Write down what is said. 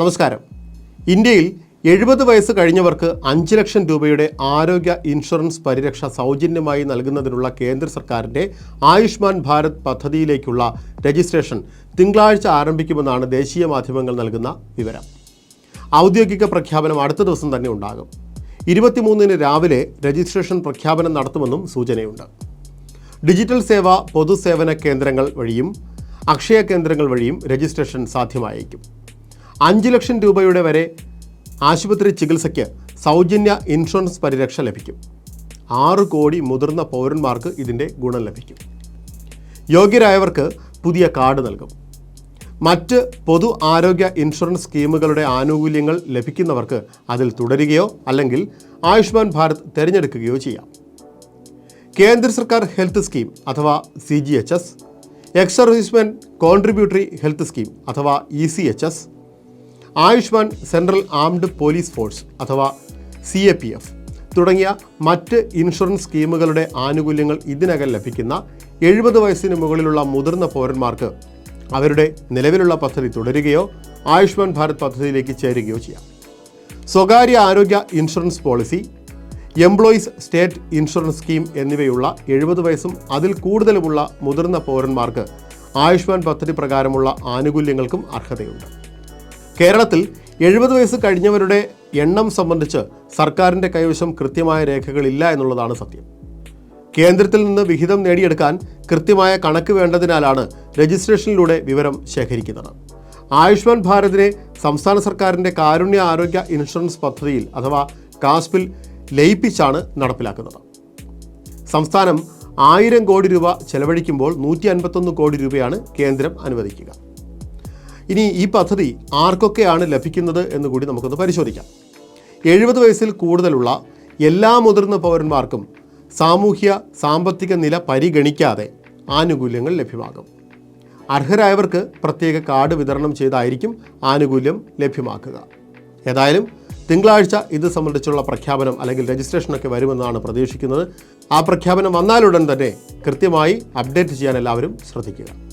നമസ്കാരം. ഇന്ത്യയിൽ എഴുപത് വയസ്സ് കഴിഞ്ഞവർക്ക് അഞ്ച് ലക്ഷം രൂപയുടെ ആരോഗ്യ ഇൻഷുറൻസ് പരിരക്ഷ സൗജന്യമായി നൽകുന്നതിനുള്ള കേന്ദ്ര സർക്കാരിന്റെ ആയുഷ്മാൻ ഭാരത് പദ്ധതിയിലേക്കുള്ള രജിസ്ട്രേഷൻ തിങ്കളാഴ്ച ആരംഭിക്കുമെന്നാണ് ദേശീയ മാധ്യമങ്ങൾ നൽകുന്ന വിവരം. ഔദ്യോഗിക പ്രഖ്യാപനം അടുത്ത ദിവസം തന്നെ ഉണ്ടാകും. ഇരുപത്തിമൂന്നിന് രാവിലെ രജിസ്ട്രേഷൻ പ്രഖ്യാപനം നടത്തുമെന്നും സൂചനയുണ്ട്. ഡിജിറ്റൽ സേവ പൊതുസേവന കേന്ദ്രങ്ങൾ വഴിയും അക്ഷയ കേന്ദ്രങ്ങൾ വഴിയും രജിസ്ട്രേഷൻ സാധ്യമായേക്കും. അഞ്ച് ലക്ഷം രൂപയുടെ വരെ ആശുപത്രി ചികിത്സയ്ക്ക് സൗജന്യ ഇൻഷുറൻസ് പരിരക്ഷ ലഭിക്കും. ആറ് കോടി മുതിർന്ന പൗരന്മാർക്ക് ഇതിന്റെ ഗുണം ലഭിക്കും. യോഗ്യരായവർക്ക് പുതിയ കാർഡ് നൽകും. മറ്റ് പൊതു ആരോഗ്യ ഇൻഷുറൻസ് സ്കീമുകളുടെ ആനുകൂല്യങ്ങൾ ലഭിക്കുന്നവർക്ക് അതിൽ തുടരുകയോ അല്ലെങ്കിൽ ആയുഷ്മാൻ ഭാരത് തിരഞ്ഞെടുക്കുകയോ ചെയ്യാം. കേന്ദ്ര സർക്കാർ ഹെൽത്ത് സ്കീം അഥവാ C G H S ex contributory health scheme അഥവാ E C H S Ayushman central armed police force അഥവാ സി എ പി എഫ് തുടങ്ങിയ മറ്റ് ഇൻഷുറൻസ് സ്കീമുകളുടെ ആനുകൂല്യങ്ങൾ ഇതിനകം ലഭിക്കുന്ന എഴുപത് വയസ്സിന് മുകളിലുള്ള മുതിർന്ന പൗരന്മാർക്ക് അവരുടെ നിലവിലുള്ള പദ്ധതി തുടരുകയോ ആയുഷ്മാൻ ഭാരത് പദ്ധതിയിലേക്ക് ചേരുകയോ ചെയ്യാം. സ്വകാര്യ ആരോഗ്യ insurance policy employees state insurance scheme എന്നിവയുള്ള എഴുപത് വയസ്സും അതിൽ കൂടുതലുമുള്ള മുതിർന്ന പൗരന്മാർക്ക് ആയുഷ്മാൻ പദ്ധതി പ്രകാരമുള്ള ആനുകൂല്യങ്ങൾക്കും അർഹതയുണ്ട്. കേരളത്തിൽ എഴുപത് വയസ്സ് കഴിഞ്ഞവരുടെ എണ്ണം സംബന്ധിച്ച് സർക്കാരിന്റെ കൈവശം കൃത്യമായ രേഖകളില്ല എന്നുള്ളതാണ് സത്യം. കേന്ദ്രത്തിൽ നിന്ന് വിഹിതം നേടിയെടുക്കാൻ കൃത്യമായ കണക്ക് വേണ്ടതിനാലാണ് രജിസ്ട്രേഷനിലൂടെ വിവരം ശേഖരിക്കുന്നത്. ആയുഷ്മാൻ ഭാരതിനെ സംസ്ഥാന സർക്കാരിന്റെ കാരുണ്യ ആരോഗ്യ ഇൻഷുറൻസ് പദ്ധതിയിൽ അഥവാ കാസ്പിൽ ലയിപ്പിച്ചാണ് നടപ്പിലാക്കുന്നത്. സംസ്ഥാനം ആയിരം കോടി രൂപ ചെലവഴിക്കുമ്പോൾ നൂറ്റി അൻപത്തൊന്ന് കോടി രൂപയാണ് കേന്ദ്രം അനുവദിക്കുക. ഇനി ഈ പദ്ധതി ആർക്കൊക്കെയാണ് ലഭിക്കുന്നത് എന്ന് കൂടി നമുക്കൊന്ന് പരിശോധിക്കാം. എഴുപത് വയസ്സിൽ കൂടുതലുള്ള എല്ലാ മുതിർന്ന പൗരന്മാർക്കും സാമൂഹ്യ സാമ്പത്തിക നില പരിഗണിക്കാതെ ആനുകൂല്യങ്ങൾ ലഭ്യമാകും. അർഹരായവർക്ക് പ്രത്യേക കാർഡ് വിതരണം ചെയ്തായിരിക്കും ആനുകൂല്യം ലഭ്യമാക്കുക. ഏതായാലും തിങ്കളാഴ്ച ഇത് സംബന്ധിച്ചുള്ള പ്രഖ്യാപനം അല്ലെങ്കിൽ രജിസ്ട്രേഷനൊക്കെ വരുമെന്നാണ് പ്രതീക്ഷിക്കുന്നത്. ആ പ്രഖ്യാപനം വന്നാലുടൻ തന്നെ കൃത്യമായി അപ്ഡേറ്റ് ചെയ്യാൻ എല്ലാവരും ശ്രദ്ധിക്കുക.